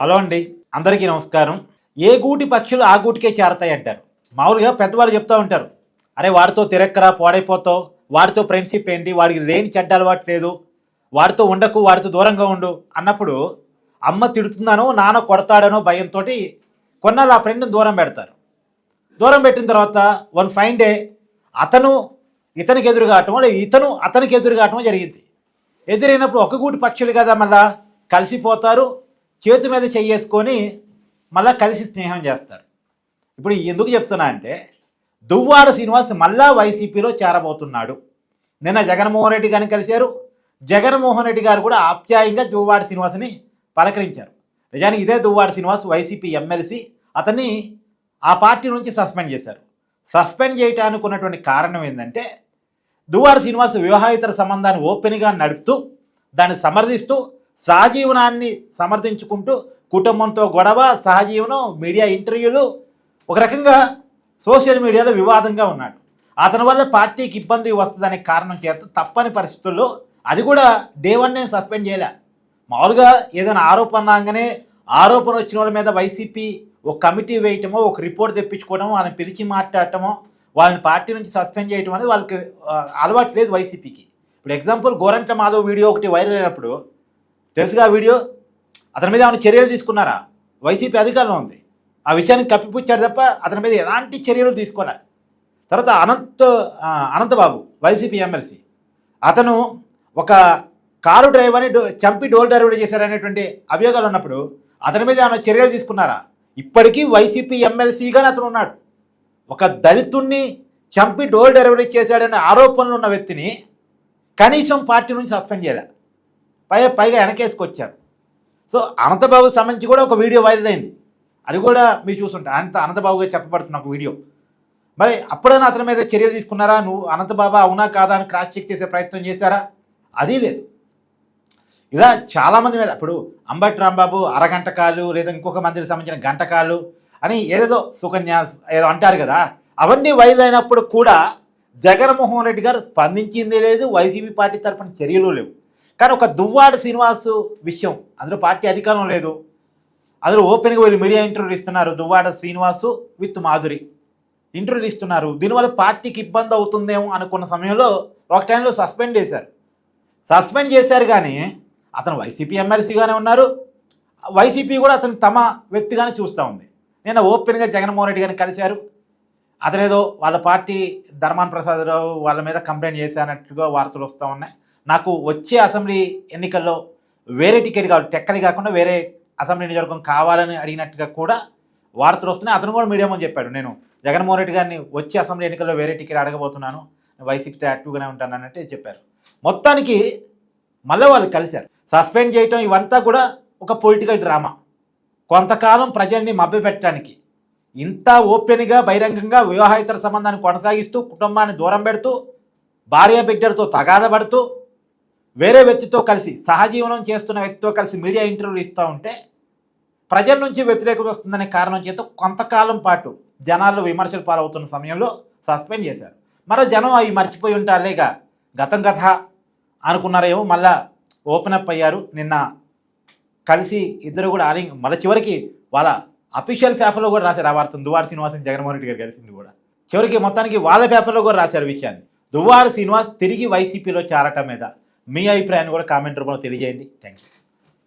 Hello అండి అందరికీ నమస్కారం. ఏ గూటి పక్షులు ఆ గూటికే చేరతాయి అంటారు? మామూలుగా పెద్దవాళ్ళు చెప్తూ ఉంటారు. అరే వారితో తిరక్కరా పాడైపోతావు. వారితో ఫ్రెండ్షిప్ ఏంటి? వాడికి లేని చెడ్డ అలవాటు లేదు. వారితో ఉండకు వారితో దూరంగా ఉండు అన్నప్పుడు అమ్మ తిడుతున్నానో నాన్న కొడతాడనో భయంతో కొన్నాళ్ళు ఆ ఫ్రెండ్ని దూరం పెడతారు. దూరం పెట్టిన తర్వాత వన్ ఫైన్ డే అతను ఇతనికి ఎదురుగాటం లేదా ఇతను అతనికి ఎదురుగాటం జరిగింది. ఎదురైనప్పుడు ఒక గూటి పక్షులు కదా మళ్ళా కలిసిపోతారు. చేతి మీద చెయ్యేసుకొని మళ్ళా కలిసి స్నేహం చేస్తారు. ఇప్పుడు ఎందుకు చెప్తున్నా అంటే దువ్వాడ శ్రీనివాస్ మళ్ళా వైసీపీలో చేరబోతున్నాడు. నిన్న జగన్మోహన్ రెడ్డి గారిని కలిశారు. జగన్మోహన్ రెడ్డి గారు కూడా ఆప్యాయంగా దువ్వాడ శ్రీనివాస్ని పలకరించారు. నిజానికి ఇదే దువ్వాడ శ్రీనివాస్ వైసీపీ ఎమ్మెల్సీ. అతన్ని ఆ పార్టీ నుంచి సస్పెండ్ చేశారు. సస్పెండ్ చేయటానికి ఉన్నటువంటి కారణం ఏంటంటే దువ్వాడ శ్రీనివాస్ వివాహేతర సంబంధాన్ని ఓపెన్గా నడుపుతూ దాన్ని సమర్థిస్తూ సహజీవనాన్ని సమర్థించుకుంటూ కుటుంబంతో గొడవ సహజీవనం మీడియా ఇంటర్వ్యూలు ఒక రకంగా సోషల్ మీడియాలో వివాదంగా ఉన్నాడు. అతని వల్ల పార్టీకి ఇబ్బంది వస్తుందనే కారణం చేత తప్పని పరిస్థితుల్లో అది కూడా డే వన్ నేను సస్పెండ్ చేయలే. మామూలుగా ఏదైనా ఆరోపణ రాగానే ఆరోపణ వచ్చిన వాళ్ళ మీద వైసీపీ ఒక కమిటీ వేయటమో ఒక రిపోర్ట్ తెప్పించుకోవడమో వాళ్ళని పిలిచి మాట్లాడటమో వాళ్ళని పార్టీ నుంచి సస్పెండ్ చేయటం అనేది వాళ్ళకి అలవాటు లేదు వైసీపీకి. ఇప్పుడు ఎగ్జాంపుల్ గోరంట్ల మాధవ్ వీడియో ఒకటి వైరల్ అయినప్పుడు తెలుసుగా వీడియో? అతని మీద ఏమైనా చర్యలు తీసుకున్నారా? వైసీపీ అధికారంలో ఉంది. ఆ విషయాన్ని కప్పిపుచ్చారు తప్ప అతని మీద ఎలాంటి చర్యలు తీసుకోలే. తర్వాత అనంత అనంతబాబు వైసీపీ ఎమ్మెల్సీ. అతను ఒక కారు డ్రైవర్ని చంపి డోర్ డెలివరీ చేశారనేటువంటి అభియోగాలు ఉన్నప్పుడు అతని మీద ఏమైనా చర్యలు తీసుకున్నారా? ఇప్పటికీ వైసీపీ ఎమ్మెల్సీగానే అతను ఉన్నాడు. ఒక దళితుణ్ణి చంపి డోర్ డెలివరీ చేశాడనే ఆరోపణలు ఉన్న వ్యక్తిని కనీసం పార్టీ నుంచి సస్పెండ్ చేయలే. పై పైగా వెనకేసుకొచ్చారు. సో అనంతబాబుకి సంబంధించి కూడా ఒక వీడియో వైరల్ అయింది. అది కూడా మీరు చూస్తుంటే అనంత అనంతబాబుగా చెప్పబడుతున్న ఒక వీడియో. మరి అప్పుడైనా అతని మీద చర్యలు తీసుకున్నారా? నువ్వు అనంతబాబా అవునా కాదా అని క్రాస్ చెక్ చేసే ప్రయత్నం చేశారా? అది లేదు. ఇలా చాలామంది మీద ఇప్పుడు అంబటి రాంబాబు అరగంట కాలు లేదా ఇంకొక మందికి సంబంధించిన గంట కాలు అని ఏదేదో సుకన్య ఏదో అంటారు కదా అవన్నీ వైరల్ అయినప్పుడు కూడా జగన్మోహన్ రెడ్డి గారు స్పందించింది లేదు వైసీపీ పార్టీ తరఫున చర్యలు లేవు. కానీ ఒక దువ్వాడ శ్రీనివాసు విషయం అందులో పార్టీ అధికారం లేదు. అందులో ఓపెన్గా వీళ్ళు మీడియా ఇంటర్వ్యూలు ఇస్తున్నారు దువ్వాడ శ్రీనివాసు విత్ మాధురి. ఇంటర్వ్యూలు ఇస్తున్నారు. దీనివల్ల పార్టీకి ఇబ్బంది అవుతుందేమో అనుకున్న సమయంలో ఒక టైంలో సస్పెండ్ చేశారు. సస్పెండ్ చేశారు కానీ అతను వైసీపీ ఎమ్మెల్సీగానే ఉన్నారు. వైసీపీ కూడా అతను తమ వ్యక్తిగానే చూస్తూ ఉంది. నేను ఓపెన్గా జగన్మోహన్ రెడ్డి గారిని కలిశారు. అతనేదో వాళ్ళ పార్టీ ధర్మాన్ ప్రసాద్ రావు వాళ్ళ మీద కంప్లైంట్ చేశానట్టుగా వార్తలు వస్తూ ఉన్నాయి. నాకు వచ్చే అసెంబ్లీ ఎన్నికల్లో వేరే టికెట్ కావాలి టెక్కది కాకుండా వేరే అసెంబ్లీ నియోజకవర్గం కావాలని అడిగినట్టుగా కూడా వార్తలు వస్తున్నాయి. అతను కూడా మీడియా ముందు చెప్పాడు. నేను జగన్మోహన్ రెడ్డి గారిని వచ్చే అసెంబ్లీ ఎన్నికల్లో వేరే టికెట్ అడగబోతున్నాను వైసీపీతో యాక్టివ్గానే ఉంటానన్నట్టే చెప్పారు. మొత్తానికి మళ్ళీ వాళ్ళు కలిశారు. సస్పెండ్ చేయటం ఇవంతా కూడా ఒక పొలిటికల్ డ్రామా. కొంతకాలం ప్రజల్ని మభ్యపెట్టడానికి ఇంత ఓపెన్గా బహిరంగంగా వివాహేతర సంబంధాన్ని కొనసాగిస్తూ కుటుంబాన్ని దూరం పెడుతూ భార్య బిడ్డలతో తగాదపడుతూ వేరే వ్యక్తితో కలిసి సహజీవనం చేస్తున్న వ్యక్తితో కలిసి మీడియా ఇంటర్వ్యూలు ఇస్తూ ఉంటే ప్రజల నుంచి వ్యతిరేకత వస్తుందనే కారణం చేత కొంతకాలం పాటు జనాలు విమర్శలు పాలవుతున్న సమయంలో సస్పెండ్ చేశారు. మరో జనం అవి మర్చిపోయి ఉంటారులేక గతం కథ అనుకున్నారేమో మళ్ళా ఓపెన్ అప్ అయ్యారు. నిన్న కలిసి ఇద్దరు కూడా ఆలింగ్ మళ్ళీ చివరికి వాళ్ళ అఫీషియల్ పేపర్లో కూడా రాశారు ఆ వార్త. దువ్వాడ శ్రీనివాసన్ జగన్మోహన్ రెడ్డి గారు కలిసింది కూడా. చివరికి మొత్తానికి వాళ్ళ పేపర్లో కూడా రాశారు విషయాన్ని. దువ్వాడ శ్రీనివాస్ తిరిగి వైసీపీలో చేరటం మీద. మీ అభిప్రాయాన్ని కూడా కామెంట్ రూపంలో తెలియజేయండి. Thank you